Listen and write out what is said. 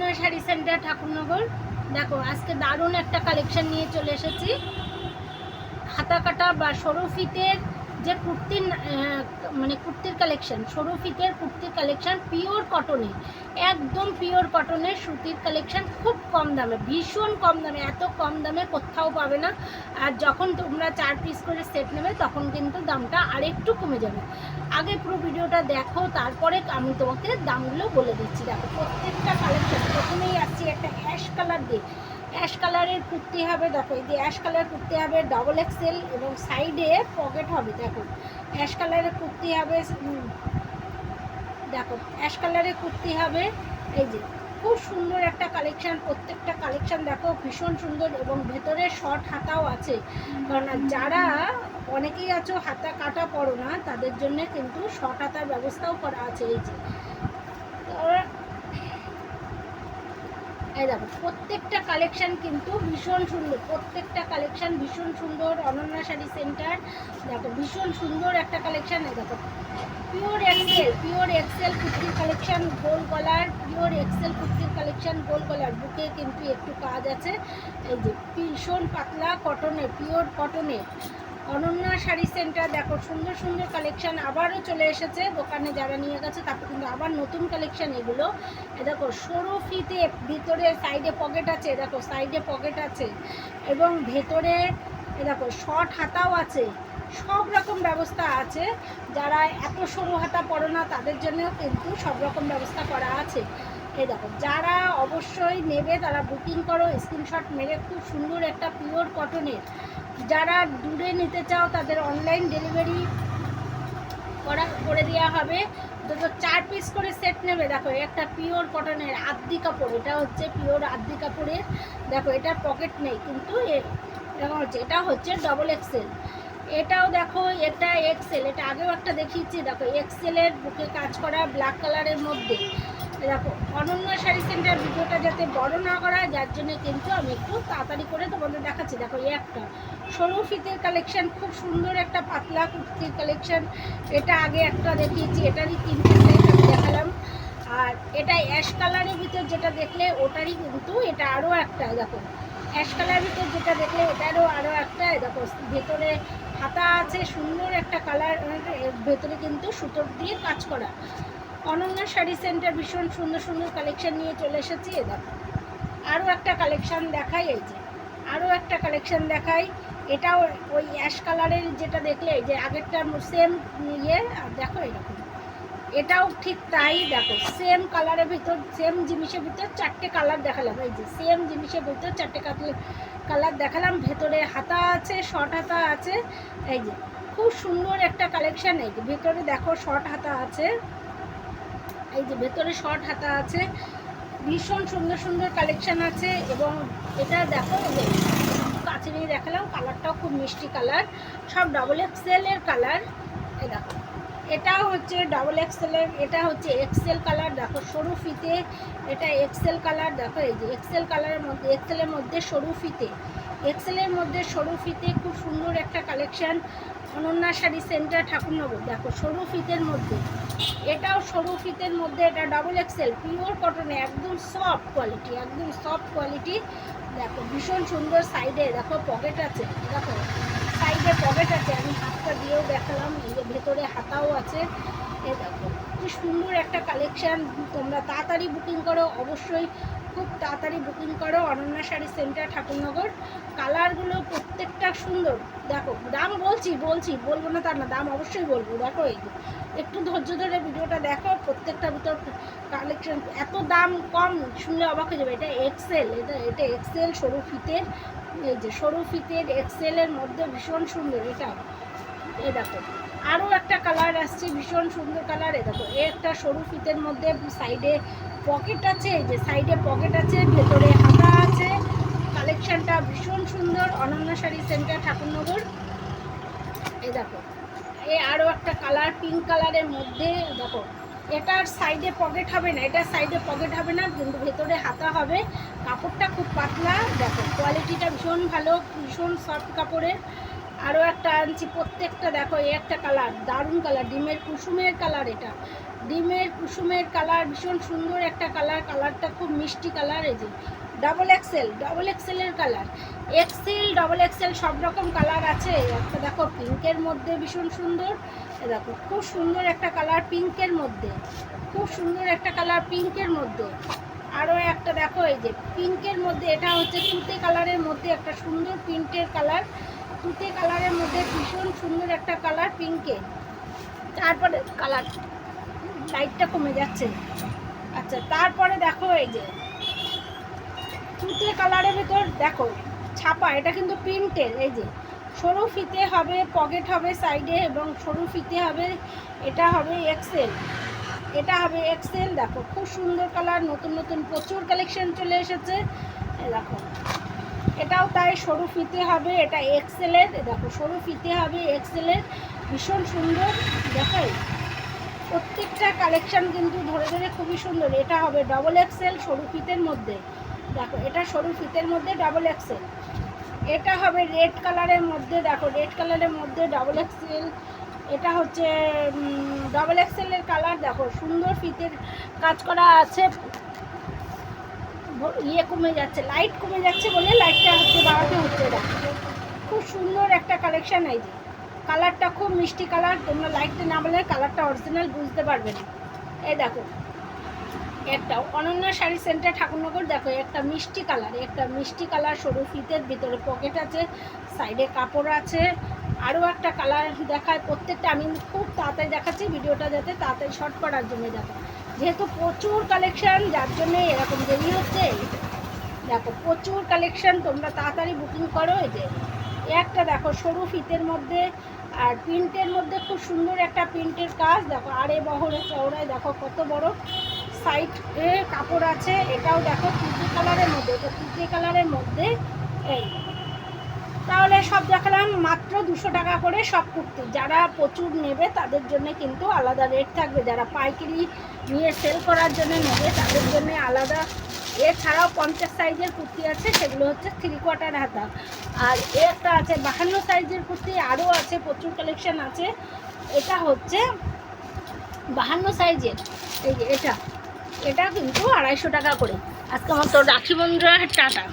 Ananya sari centre Thakurnagar. দেখো, আজকে দারুণ একটা কালেকশন নিয়ে চলে এসেছি। হাতা কাটা বা সরু ফিতের যে কুর্তির মানে কুর্তির কালেকশন সরু ফিতের কুর্তির কালেকশন পিওর কটনের একদম পিওর কটনের সুতির কালেকশন খুব কম দামে, ভীষণ কম দামে, এত কম দামে কোথাও পাবে না। আর যখন তোমরা চার পিস করে সেট নেবে, তখন কিন্তু দামটা আরেকটু কমে যাবে। আগে পুরো ভিডিওটা দেখো, তারপরে আমি তোমাকে দামগুলো বলে দিচ্ছি। দেখো, প্রত্যেকটা কালেকশন প্রথমেই আসছি একটা অ্যাশ কালার দিয়ে। অ্যাশ কালারের কুর্তি হবে, দেখো, এই যে অ্যাশ কালার কুর্তি হবে ডবল এক্সেল এবং সাইডে পকেট হবে, দেখো। অ্যাশ কালারের কুর্তি হবে দেখো, অ্যাশ কালারের কুর্তি হবে, এই যে, খুব সুন্দর একটা কালেকশান প্রত্যেকটা কালেকশান দেখো, ভীষণ সুন্দর এবং ভেতরে শর্ট হাতাও আছে। কারণ যারা অনেকেই আছো, হাতা কাটা পড়ো না, তাদের জন্য কিন্তু শর্ট হাতার ব্যবস্থাও করা আছে, এই যে। এই দেখো, প্রত্যেকটা কালেকশান কিন্তু ভীষণ সুন্দর, প্রত্যেকটা কালেকশন ভীষণ সুন্দর, অনন্যা শাড়ি সেন্টার দেখো, ভীষণ সুন্দর একটা কালেকশন এই দেখো পিওর এক্সেল পিওর এক্সেল কুর্তির কালেকশান গোল গলার পিওর এক্সেল কুর্তির কালেকশন গোল গলার বুকে কিন্তু একটু কাজ আছে, এই যে ভীষণ পাতলা কটনের পিওর কটনের অনন্যা শাড়ি সেন্টার, দেখো সুন্দর সুন্দর কালেকশন আবারও চলে এসেছে। দোকানে যারা নিয়ে গেছে, তারপর কিন্তু আবার নতুন কালেকশান এগুলো। এ দেখো, সরু ফিতে, ভিতরে সাইডে পকেট আছে দেখো সাইডে পকেট আছে। এবং ভেতরে এ দেখো শর্ট হাতাও আছে। সব রকম ব্যবস্থা আছে। যারা এত সরু হাতা পড়ো না, তাদের জন্যও কিন্তু সব রকম ব্যবস্থা করা আছে। এই দেখো, যারা অবশ্যই নেবে, তারা বুকিং করো। স্ক্রিনশট মেরে খুব সুন্দর একটা পিওর কটনের যারা দূরে নিতে চাও, তাদের অনলাইন ডেলিভারি করা, করে দেওয়া হবে। দুটো চার পিস করে সেট নেবে। দেখো, একটা পিওর কটনের আদ্দি কাপড়। এটা হচ্ছে পিওর আদ্দি কাপড়ের। দেখো, এটার পকেট নেই, কিন্তু এরকম হচ্ছে। এটা হচ্ছে ডবল এক্সেল এটাও দেখো, এটা এক্সেল এটা আগেও একটা দেখিয়েছি। দেখো এক্সেলের বুকে কাজ করা ব্ল্যাক কালারের মধ্যে। দেখো অনন্য শাড়ি সেন্টার ভিডিওটা যাতে বড় না করা যার জন্য কিন্তু আমি একটু তাড়াতাড়ি করে তোমাদের দেখাচ্ছি। দেখো, এই একটা। সরু ফিতের কালেকশন, খুব সুন্দর একটা পাতলা কুর্তির কালেকশন। এটা আগে একটা দেখিয়েছি এটারই তিনটে দেখালাম। আর এটা অ্যাশ কালারের ভিতর যেটা দেখলে, ওটারই কিন্তু এটা আরও একটা, দেখো। অ্যাশ কালারের ভিতর যেটা দেখলে, এটারও আরও একটা দেখো, ভেতরে হাতা আছে, সুন্দর একটা কালার ভেতরে কিন্তু সুতোর দিয়ে কাজ করা। অনন্য শাড়ি সেন্টার ভীষণ সুন্দর সুন্দর কালেকশান নিয়ে চলে এসেছি, এ দেখো। আরও একটা কালেকশান দেখাই, এই যে। আরও একটা কালেকশান দেখাই। এটাও ওই অ্যাশ কালারের যেটা দেখলে যে আগেরটার সেম ইয়ে আর দেখো এরকম। এটাও ঠিক তাই, দেখো সেম কালারের ভিতর সেম জিনিসের ভিতর চারটে কালার দেখালাম। এই যে সেম জিনিসের ভিতর চারটে কালার দেখালাম। ভেতরে হাতা আছে শর্ট হাতা আছে। এই যে, খুব সুন্দর একটা কালেকশান এই যে। ভেতরে দেখো শর্ট হাতা আছে। এই যে ভেতরে শর্ট হাতা আছে, ভীষণ সুন্দর সুন্দর কালেকশন আছে এবং এটা দেখো কাছে নিয়ে দেখালাম কালারটাও খুব মিষ্টি কালার সব ডবল এক্সেলের কালার এই দেখো। এটাও হচ্ছে ডবল এক্সেলের এটা হচ্ছে এক্সেল কালার দেখো সরু ফিতে, এটা এক্সেল কালার দেখো এই যে এক্সেল কালারের মধ্যে এক্সেলের মধ্যে সরু ফিতে এক্সেলের মধ্যে সরু ফিতে খুব সুন্দর একটা কালেকশন অনন্যা শাড়ি সেন্টার ঠাকুরনগর। দেখো, সরু ফিতের মধ্যে। এটাও সরু ফিতের মধ্যে, এটা ডাবল এক্সেল পিওর কটনে একদম সফট কোয়ালিটি একদম সফট কোয়ালিটি দেখো, ভীষণ সুন্দর সাইডে দেখো পকেট আছে। দেখো সাইডে পকেট আছে। আমি হাতটা দিয়েও দেখালাম, এই যে ভেতরে হাতাও আছে। এ দেখো, কি সুন্দর একটা কালেকশান তোমরা তাড়াতাড়ি বুকিং করো, অবশ্যই খুব তাড়াতাড়ি বুকিং করো, অনন্যা শাড়ি সেন্টার ঠাকুরনগর। কালারগুলো প্রত্যেকটা সুন্দর। দেখো, দাম বলছি বলছি, বলব না তার না, দাম অবশ্যই বলব। দেখো এই। একটু ধৈর্য ধরে ভিডিওটা দেখো, প্রত্যেকটা ভিতর কালেকশন এত দাম কম, শুনলে অবাক হয়ে যাবে। এটা এক্সেল এটা এটা এক্সেল সরু ফিতের, এই যে সরু ফিতের এক্সেলের মধ্যে ভীষণ সুন্দর, এটা। এ দেখো আরও একটা কালার আসছে, ভীষণ সুন্দর কালার এ দেখো, এ একটা সরু ফিতের মধ্যে সাইডে পকেট আছে যে সাইডে পকেট আছে, ভেতরে হাতা আছে। কালেকশনটা ভীষণ সুন্দর অনন্য শাড়ি সেন্টার ঠাকুরনগর। এই দেখো, এ আরও একটা কালার পিঙ্ক কালারের মধ্যে, দেখো এটার সাইডে পকেট হবে না এটার সাইডে পকেট হবে না, কিন্তু ভেতরে হাতা হবে। কাপড়টা খুব পাতলা, দেখো কোয়ালিটিটা ভীষণ ভালো, ভীষণ সফট কাপড়ের। আরও একটা আনছি, প্রত্যেকটা দেখো এই একটা কালার দারুণ কালার ডিমের কুসুমের কালার এটা। ডিমের, কুসুমের কালার ভীষণ সুন্দর একটা কালার, কালারটা খুব মিষ্টি কালার এই যে। ডাবল এক্সেল ডাবল এক্সেলের কালার। এক্সেল ডবল এক্সেল সব রকম কালার আছে। একটা দেখো পিঙ্কের মধ্যে ভীষণ সুন্দর। দেখো, খুব সুন্দর একটা কালার পিঙ্কের মধ্যে। খুব সুন্দর একটা কালার পিঙ্কের মধ্যে। আরও একটা দেখো এই যে পিঙ্কের মধ্যে, এটা হচ্ছে তুতে কালারের মধ্যে একটা সুন্দর প্রিন্টের কালার। তুতে কালারের মধ্যে ভীষণ সুন্দর একটা কালার পিঙ্কের তারপরে কালার। লাইটটা কমে যাচ্ছে। আচ্ছা তারপরে দেখো এই যে তুতে কালারের ভেতর দেখো, ছাপা, এটা কিন্তু প্রিন্টের, এই যে, সরু ফিতে হবে পকেট হবে সাইডে এবং সরু ফিতে হবে, এটা হবে এক্সেল এটা হবে এক্সেল দেখো, খুব সুন্দর কালার নতুন নতুন প্রচুর কালেকশন চলে এসেছে দেখো। এটাও তাই, সরু ফিতে হবে, এটা এক্সেলের দেখো, সরু ফিতে হবে এক্সেলের ভীষণ সুন্দর প্রত্যেকটা কালেকশন কিন্তু ধরে ধরে খুবই সুন্দর। এটা হবে ডবল এক্সেল সরু ফিতের মধ্যে। দেখো, এটা সরু ফিতের মধ্যে ডাবল এক্সেল এটা হবে রেড কালারের মধ্যে, দেখো রেড কালারের মধ্যে ডাবল এক্সেল এটা হচ্ছে ডাবল এক্সেলের কালার দেখো, সুন্দর ফিতের কাজ করা আছে। ইয়ে কমে যাচ্ছে লাইট কমে যাচ্ছে বলে লাইটটা হচ্ছে বাড়াতে হচ্ছে। দেখো, খুব সুন্দর একটা কালেকশান এই যে। কালারটা খুব মিষ্টি কালার, তোমরা লাইটটা না বলে কালারটা অরিজিনাল বুঝতে পারবে না। এই দেখো, একটা অনন্যা শাড়ি সেন্টার ঠাকুরনগর, দেখো, একটা মিষ্টি কালার, একটা মিষ্টি কালার সরু ফিতের ভিতরে পকেট আছে সাইডে কাপড় আছে, আরও একটা কালার দেখায় প্রত্যেকটা, আমি খুব তাড়াতাড়ি দেখাচ্ছি ভিডিওটা যাতে তাড়াতাড়ি শর্ট করার জন্য দেখো যেহেতু প্রচুর কালেকশান যার জন্য এরকম দেরি হচ্ছে দেখো, প্রচুর কালেকশান তোমরা তাড়াতাড়ি বুকিং করো, এই যে একটা দেখো, সরু ফিতের মধ্যে আর প্রিন্টের মধ্যে খুব সুন্দর একটা প্রিন্টের কাজ। দেখো আরে বহরে, চওড়ায় দেখো কত বড় সাইড কাপড় আছে। এটাও দেখো তুতে কালারের মধ্যে। এটা তুতে কালারের মধ্যে এই তাহলে সব দেখালাম, মাত্র দুশো টাকা করে সব কুর্তি। যারা প্রচুর নেবে, তাদের জন্য কিন্তু আলাদা রেট থাকবে। যারা পাইকারি নিয়ে সেল করার জন্য নেবে, তাদের জন্য আলাদা। এছাড়াও পঞ্চাশ সাইজের কুর্তি আছে, সেগুলো হচ্ছে থ্রি কোয়ার্টার হাতা। আর একটা আছে বাহান্ন সাইজের কুর্তি, আরও আছে, প্রচুর কালেকশন আছে। এটা হচ্ছে বাহান্ন সাইজের এই যে এটা এটা কিন্তু আড়াইশো টাকা করে। আজকে মতো রাখি বন্ধুরা, টাটা।